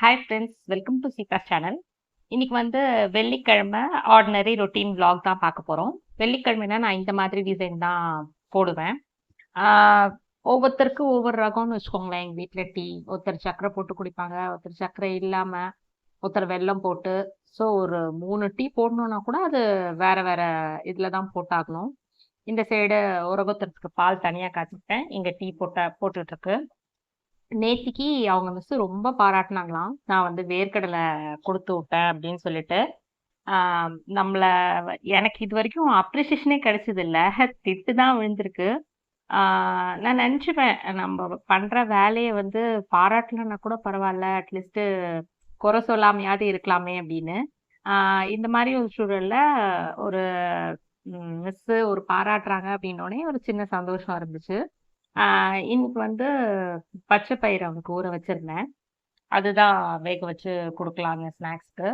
Hi friends welcome to Sita channel இன்னைக்கு வந்து வெள்ளிக்கிழமை ஆர்டினரி ரொட்டீன் vlog தான் பார்க்க போகிறோம் வெள்ளிக்கிழமைனா நான் இந்த மாதிரி டிசைன் தான் போடுவேன். ஒவ்வொருத்தருக்கும் ஒவ்வொரு ரகம்னு வச்சுக்கோங்களேன். எங்கள் வீட்டில் டீ ஒருத்தர் சர்க்கரை போட்டு குடிப்பாங்க ஒருத்தர் சர்க்கரை இல்லாமல் ஒருத்தர் வெல்லம் போட்டு. ஸோ ஒரு மூணு டீ போடணுன்னா கூட அது வேறு வேறு இதில் தான் போட்டாகணும். இந்த சைடு உரகோத்தரத்துக்கு பால் தனியாக காய்ச்சிட்டேன் இங்கே டீ போட்ட போட்டுட்ருக்கு. நேத்திக்கு அவங்க மிஸ் ரொம்ப பாராட்டினாங்களாம். நான் வந்து வேர்க்கடலை கொடுத்து விட்டேன் அப்படின்னு சொல்லிட்டு. நம்மள எனக்கு இது வரைக்கும் அப்ரிசியேஷனே கிடைச்சது இல்லை. திட்டு தான் விழுந்திருக்கு. நான் நினச்சிப்பேன் நம்ம பண்ணுற வேலையை வந்து பாராட்டலன்னா கூட பரவாயில்ல. அட்லீஸ்ட்டு குறை சொல்லாமையாவது இருக்கலாமே அப்படின்னு. இந்த மாதிரி ஒரு சூழலில் ஒரு மிஸ்ஸு ஒரு பாராட்டுறாங்க அப்படின்னோடனே ஒரு சின்ன சந்தோஷம் இருந்துச்சு. இன்னைக்கு வந்து பச்சை பயிறு அவனுக்கு ஊற வச்சிருந்தேன். அதுதான் வேக வச்சு கொடுக்கலாங்க ஸ்நாக்ஸ்க்கு.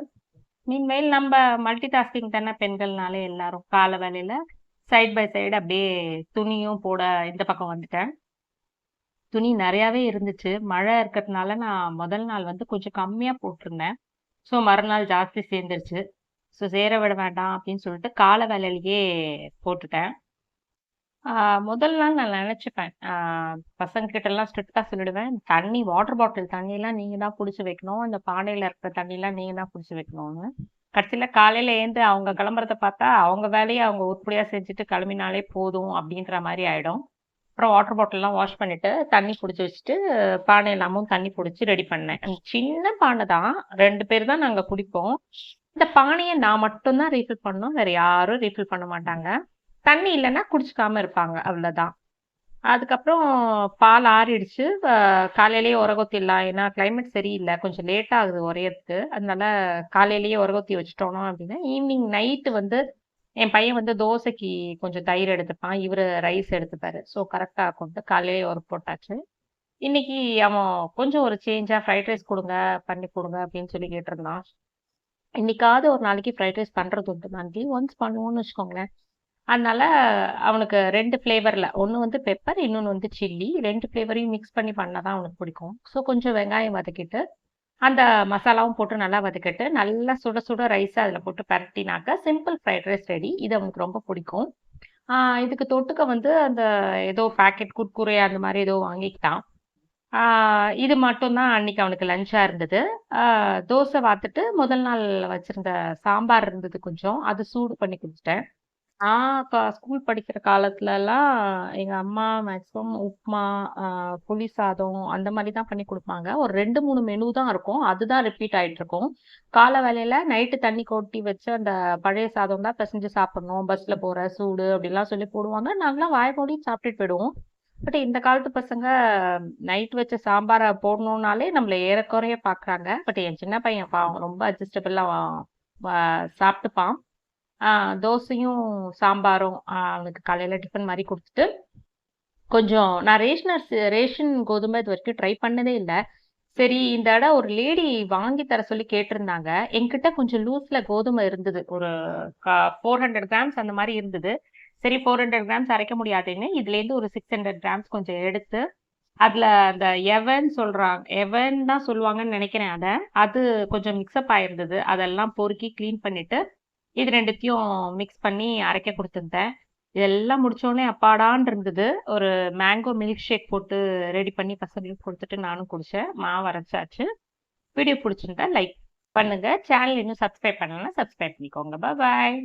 மீன்வெயில் நம்ம மல்டி டாஸ்கிங் தானே பெண்கள்னாலே எல்லாரும். காலை வேலையில சைட் பை சைடு அப்படியே துணியும் போட இந்த பக்கம் வந்துட்டேன். துணி நிறையாவே இருந்துச்சு. மழை இருக்கிறதுனால நான் முதல் நாள் வந்து கொஞ்சம் கம்மியாக போட்டிருந்தேன். ஸோ மறுநாள் ஜாஸ்தி சேர்ந்துருச்சு. ஸோ சேர விட வேண்டாம் அப்படின்னு சொல்லிட்டு காலை வேலையிலேயே போட்டுட்டேன். முதல் நாள் நான் நினச்சிப்பேன். பசங்க கிட்ட எல்லாம் ஸ்ட்ரிக்டாக சொல்லிடுவேன். தண்ணி வாட்டர் பாட்டில் தண்ணியெல்லாம் நீங்கள் தான் பிடிச்சி வைக்கணும். இந்த பானையில் இருக்கிற தண்ணியெல்லாம் நீங்கள் தான் பிடிச்சி வைக்கணும்னு. கடைசியில் காலையில் ஏந்து அவங்க கிளம்புறத பார்த்தா அவங்க வேலையை அவங்க உருப்படியாக செஞ்சுட்டு கிளம்பினாலே போதும் அப்படின்ற மாதிரி ஆகிடும் அப்புறம் வாட்டர் பாட்டிலெல்லாம் வாஷ் பண்ணிவிட்டு தண்ணி பிடிச்சி வச்சுட்டு பானை எல்லாமும் தண்ணி பிடிச்சி ரெடி பண்ணேன். சின்ன பானை தான். ரெண்டு பேர் தான் நாங்கள் குடிப்போம். இந்த பானையை நான் மட்டும்தான் ரீஃபில் பண்ணோம் வேறு யாரும் ரீஃபில் பண்ண மாட்டாங்க. தண்ணி இல்லைன்னா குடிச்சிக்காம இருப்பாங்க அவ்வளோதான் அதுக்கப்புறம் பால் ஆறிடுச்சு. காலையிலேயே உரகொத்திடலாம். ஏன்னா கிளைமேட் சரியில்லை. கொஞ்சம் லேட் ஆகுது உரையறதுக்கு. அதனால காலையிலேயே உரகொத்தி வச்சுட்டோம் அப்படின்னா ஈவினிங் நைட்டு வந்து என் பையன் வந்து தோசைக்கு கொஞ்சம் தயிர் எடுத்துப்பான். இவரு ரைஸ் எடுத்துப்பாரு. ஸோ கரெக்டாக கொண்டு காலையிலேயே ஒரு போட்டாச்சு. இன்னைக்கு அவன் கொஞ்சம் ஒரு சேஞ்சாக ஃப்ரைட் ரைஸ் கொடுங்க பண்ணி கொடுங்க அப்படின்னு சொல்லி கேட்டிருந்தான். இன்னைக்காவது ஒரு நாளைக்கு ஃப்ரைட் ரைஸ் பண்ணுறது உண்டு மந்த்லி ஒன்ஸ் பண்ணுவோன்னு வச்சுக்கோங்களேன். அதனால அவனுக்கு ரெண்டு ஃப்ளேவரில் ஒன்று வந்து பெப்பர் இன்னொன்று வந்து சில்லி ரெண்டு ஃப்ளேவரையும் மிக்ஸ் பண்ணி பண்ணால் தான் அவனுக்கு பிடிக்கும். ஸோ கொஞ்சம் வெங்காயம் வதக்கிட்டு அந்த மசாலாவும் போட்டு நல்லா வதக்கிட்டு நல்லா சுட சுட ரைஸை அதில் போட்டு பரட்டினாக்க சிம்பிள் ஃப்ரைட் ரைஸ் ரெடி இது அவனுக்கு ரொம்ப பிடிக்கும். இதுக்கு தொட்டுக்க வந்து அந்த ஏதோ பேக்கெட் குட்குரே அந்த மாதிரி ஏதோ வாங்கிக்கிட்டான். இது மட்டும்தான் அன்னைக்கு அவனுக்கு லஞ்சாக இருந்தது. தோசை வாத்துட்டு முதல் நாள் வச்சுருந்த சாம்பார் இருந்தது கொஞ்சம். அது சூடு பண்ணி குடிச்சிட்டேன் நான் ஸ்கூல் படிக்கிற காலத்துல எல்லாம் எங்க அம்மா மேக்ஸிமம் உப்புமா புளி சாதம் அந்த மாதிரி தான் பண்ணி கொடுப்பாங்க. ஒரு ரெண்டு மூணு மெனு தான் இருக்கும். அதுதான் ரிப்பீட் ஆயிட்டு இருக்கும் காலை வேலையில நைட்டு தண்ணி கொட்டி வச்சு அந்த பழைய சாதம் தான் பிசைஞ்சு சாப்பிடணும். பஸ்ல போற சூடு அப்படிலாம் சொல்லி போடுவாங்க. நாங்களாம் வாய் மூடி சாப்பிட்டுட்டு போயிடுவோம். பட் இந்த காலத்து பசங்க நைட் வச்ச சாம்பாரை போடணும்னாலே நம்மள ஏறக்குறைய பாக்குறாங்க. பட் என் சின்ன பையன் பாவம் ரொம்ப அட்ஜஸ்டபிளா சாப்பிட்டுப்பான். தோசையும் சாம்பாரும் அவனுக்கு காலையில் டிஃபன் மாதிரி கொடுத்துட்டு கொஞ்சம் நான் ரேஷனர் ரேஷன் கோதுமை இது வரைக்கும் ட்ரை பண்ணதே இல்லை. சரி இந்த இடம் ஒரு லேடி வாங்கி தர சொல்லி கேட்டிருந்தாங்க. என்கிட்ட கொஞ்சம் லூஸ்ல கோதுமை இருந்தது. ஒரு ஃபோர் ஹண்ட்ரட் கிராம்ஸ் அந்த மாதிரி இருந்தது. சரி ஃபோர் ஹண்ட்ரட் கிராம்ஸ் அரைக்க முடியாதுன்னு இதுலேருந்து ஒரு சிக்ஸ் ஹண்ட்ரட் கிராம்ஸ் கொஞ்சம் எடுத்து அதில் அந்த எவன் சொல்கிறாங்க எவன் தான் சொல்லுவாங்கன்னு நினைக்கிறேன் அதை. அது கொஞ்சம் மிக்ஸ்அப் ஆயிருந்தது. அதெல்லாம் பொறுக்கி க்ளீன் பண்ணிட்டு இது ரெண்டுத்தையும் மிக்ஸ் பண்ணி அரைக்க கொடுத்துருந்தேன் இதெல்லாம் முடிச்சோடனே அப்பாடான் இருந்தது. ஒரு மேங்கோ மில்க் ஷேக் போட்டு ரெடி பண்ணி பசங்களுக்கு கொடுத்துட்டு நானும் குடித்தேன் மாவு அரைச்சாச்சு. வீடியோ பிடிச்சிருந்தா லைக் பண்ணுங்க. சேனல் இன்னும் சப்ஸ்கிரைப் பண்ணலன்னா சப்ஸ்கிரைப் பண்ணிக்கோங்க. பாய்